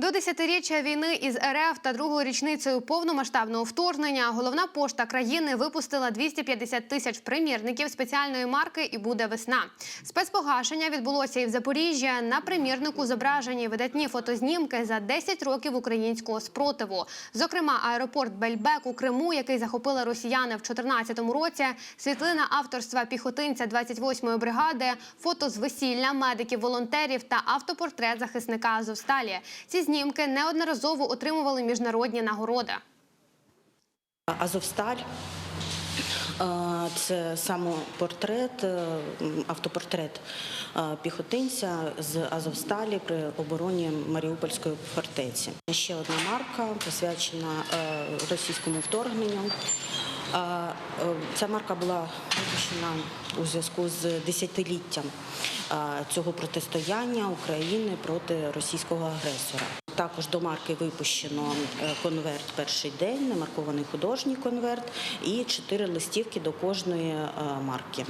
До десятиріччя війни із РФ та другою річницею повномасштабного вторгнення головна пошта країни випустила 250 тисяч примірників спеціальної марки і буде весна. Спецпогашення відбулося і в Запоріжжі. На примірнику зображені видатні фотознімки за 10 років українського спротиву. Зокрема, аеропорт Бельбек у Криму, який захопили росіяни в 2014 році, світлина авторства піхотинця 28-ї бригади, фото з весілля медиків, волонтерів та автопортрет захисника Азовсталі. Ці знімки неодноразово отримували міжнародні нагороди. Азовсталь. Це самопортрет, е, автопортрет піхотинця з Азовсталі при обороні Маріупольської фортеці. Ще одна марка присвячена е, російському вторгненню. Е, Ця марка була випущена у зв'язку з десятиліттям цього протистояння України проти російського агресора. Також до марки випущено е, конверт перший день, немаркований художній конверт і чотири листівки до кожної е, марки.